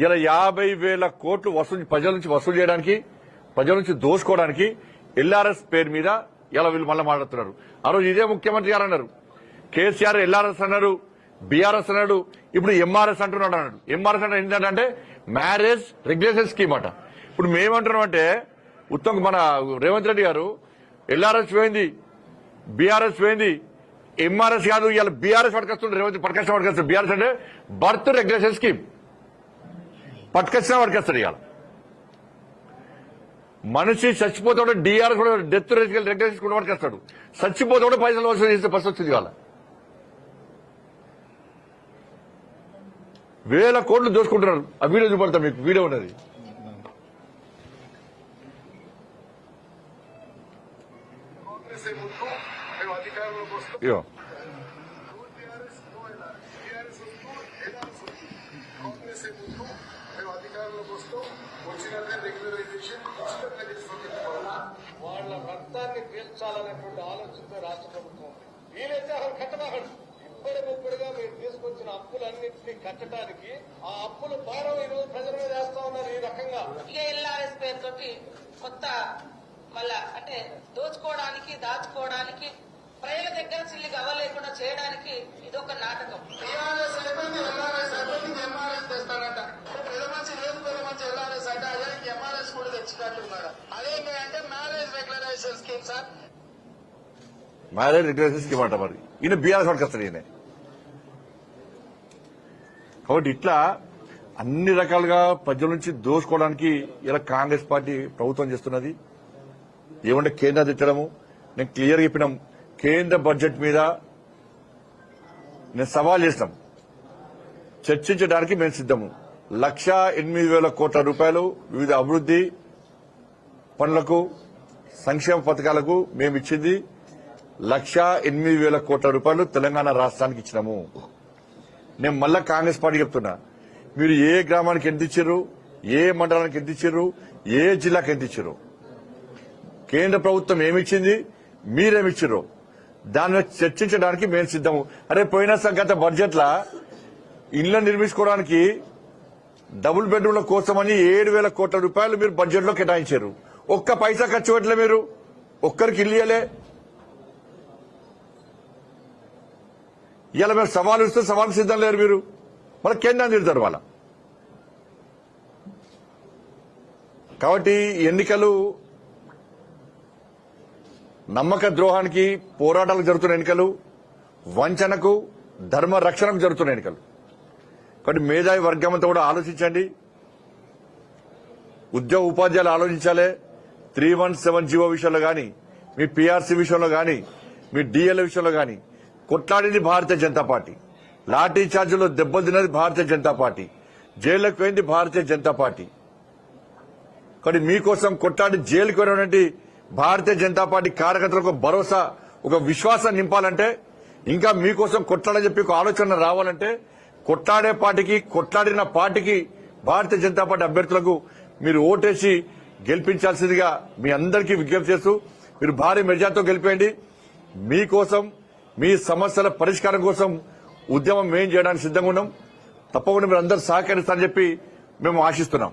ఇలా యాభై వేల కోట్లు వసూలు ప్రజల నుంచి వసూలు చేయడానికి ప్రజల నుంచి దోసుకోవడానికి ఎల్ఆర్ఎస్ పేరు మీద ఇలా వీళ్ళు మళ్ళీ మాట్లాడుతున్నారు. ఆ రోజు ఇదే ముఖ్యమంత్రి గారు అన్నారు. కేసీఆర్ ఎల్ఆర్ఎస్ అన్నారు బీఆర్ఎస్ అన్నాడు ఇప్పుడు ఎంఆర్ఎస్ అంటున్నాడు అన్నాడు. ఎంఆర్ఎస్ అంటే ఏంటంటే మ్యారేజ్ రెగ్యులేషన్ స్కీమ్ అట. ఇప్పుడు మేమంటున్నాం అంటే ఉత్తమ్ మన రేవంత్ రెడ్డి గారు ఎల్ఆర్ఎస్ పోయింది బీఆర్ఎస్ పోయింది ఎంఆర్ఎస్ కాదు ఇవాళ బీఆర్ఎస్ పట్టుకొస్తుండే రేవంత్ పట్టుకొచ్చిన పట్టుకొస్తాడు బీఆర్ఎస్ అంటే బర్త్ రెగ్యులేషన్ స్కీమ్. పట్టుకొచ్చిన పట్టుకొస్తాడు ఇవాళ. మనిషి చచ్చిపోతే కూడా డిఆర్ఎస్ కూడా డెత్ రెగ్యులేషన్ కూడా పట్టుకొస్తాడు. చచ్చిపోతే కూడా పైసలు వసూలు చేసే పరిస్థితి వచ్చింది ఇవాళ. వేల కోట్లు దోచుకుంటున్నారు. ఆ వీడియో చూపడతా మీకు వీడియో ఉన్నది. ఇగో టీఆర్ఎస్ టీఆర్ఎస్ వస్తూ ఎల్ఆర్ఎస్ వస్తూ కాంగ్రెస్ ఏ ముందు మేము అధికారంలోకి వస్తాం వచ్చినాక రెగ్యులరైజేషన్ ఉచితంగా చేస్తాం వాళ్ళ రక్తాన్ని పీల్చాలనేటువంటి ఆలోచనతో రాష్ట్ర ప్రభుత్వం. ఉంది. వీలైతే అసలు కట్టబాకండి ఇప్పటి ముప్పటిగా మీరు తీసుకొచ్చిన అప్పులన్నింటినీ కట్టడానికి ఆ అప్పుల భారం ఈ రోజు ప్రజల మీద వేస్తా ఉన్నారు ఈ రకంగా. ఎల్ఆర్ఎస్ పేరుతోటి కొత్త మళ్ళా అంటే దోచుకోవడానికి దాచుకోవడానికి ప్రజల దగ్గర చిల్లి గవ్వలేకుండా చేయడానికి ఇదొక నాటకం. టీఆర్ఎస్ అయిపోయింది ఎల్ఆర్ఎస్ అయిపోయింది ఎంఆర్ఎస్ తెస్తాడట పెద్ద మంచి లేదు పెద్ద మంచి ఎల్ఆర్ఎస్ అంటే అదే ఎంఆర్ఎస్ కూడా తెచ్చినట్టున్నాడు అదేంటంటే scheme sir marriage regulation scheme అంట మరి. ఈయన బీఆర్ఎస్ పట్టుకొస్తాడు ఈయన. కాబట్టి ఇట్లా అన్ని రకాలుగా ప్రజల నుంచి దోచుకోవడానికి ఇలా కాంగ్రెస్ పార్టీ ప్రభుత్వం చేస్తున్నది. ఏమంటే కేంద్రం తిట్టడము. నేను క్లియర్ చెప్పినాం. కేంద్ర బడ్జెట్ మీద నేను సవాల్ చేసినాం. చర్చించడానికి మేము సిద్ధము. లక్ష ఎనిమిది వేల కోట్ల రూపాయలు వివిధ అభివృద్ది పనులకు సంక్షేమ పథకాలకు మేము ఇచ్చింది లక్ష ఎనిమిది వేల కోట్ల రూపాయలు తెలంగాణ రాష్ట్రానికి ఇచ్చినాము. నేను మళ్ళా కాంగ్రెస్ పార్టీ చెప్తున్నా. మీరు ఏ గ్రామానికి ఎంత ఇచ్చారు ఏ మండలానికి ఎంత ఇచ్చారు ఏ జిల్లాకి ఎంత ఇచ్చారు కేంద్ర ప్రభుత్వం ఏమిచ్చింది మీరేమిచ్చారు దాని చర్చించడానికి మేము సిద్ధము. అరే పోయిన గత బడ్జెట్ల ఇళ్ళ నిర్మించుకోవడానికి డబుల్ బెడ్రూమ్ల కోసమని ఏడు వేల కోట్ల రూపాయలు మీరు బడ్జెట్లో కేటాయించారు. ఒక్క పైసా ఖర్చు పెట్టలే మీరు. ఒక్కరికి ఇల్లియలే ఇలా మీరు సవాలు ఇస్తే సవాలు సిద్ధం లేరు మీరు. మళ్ళీ కేంద్రాన్ని తిడతారు వాళ్ళ. కాబట్టి ఎన్నికలు నమ్మక ద్రోహానికి పోరాటాలకు జరుగుతున్న ఎన్నికలు వంచనకు ధర్మ రక్షణకు జరుగుతున్న ఎన్నికలు. కాబట్టి మేధావి వర్గం అంతా కూడా ఆలోచించండి. ఉద్యోగ ఉపాధ్యాయులు ఆలోచించాలి. త్రీ వన్ సెవెన్ జీవో విషయంలో కానీ మీ పీఆర్సీ విషయంలో కానీ మీ డిఎల్ విషయంలో కానీ కొట్లాడింది భారతీయ జనతా పార్టీ. లాఠీ చార్జీలో దెబ్బతిన్నది భారతీయ జనతా పార్టీ. జైలుకు పోయింది భారతీయ జనతా పార్టీ. కానీ మీకోసం కొట్లాడి జైలుకు వెళ్ళినటువంటి భారతీయ జనతా పార్టీ కార్యకర్తలకు భరోసా ఒక విశ్వాసం నింపాలంటే ఇంకా మీకోసం కొట్లాడని చెప్పి ఒక ఆలోచన రావాలంటే కొట్లాడే పార్టీకి కొట్లాడిన పార్టీకి భారతీయ జనతా పార్టీ అభ్యర్థులకు మీరు ఓటేసి గెలిపించాల్సిందిగా మీ అందరికీ విజ్ఞప్తి చేస్తూ మీరు భారీ మెజార్టీతో గెలిపేయండి. మీకోసం మీ సమస్యల పరిష్కారం కోసం ఉద్యమం మేం చేయడానికి సిద్ధంగా ఉన్నాం. తప్పకుండా మీరు అందరూ సహకరిస్తారని చెప్పి మేము ఆశిస్తున్నాం.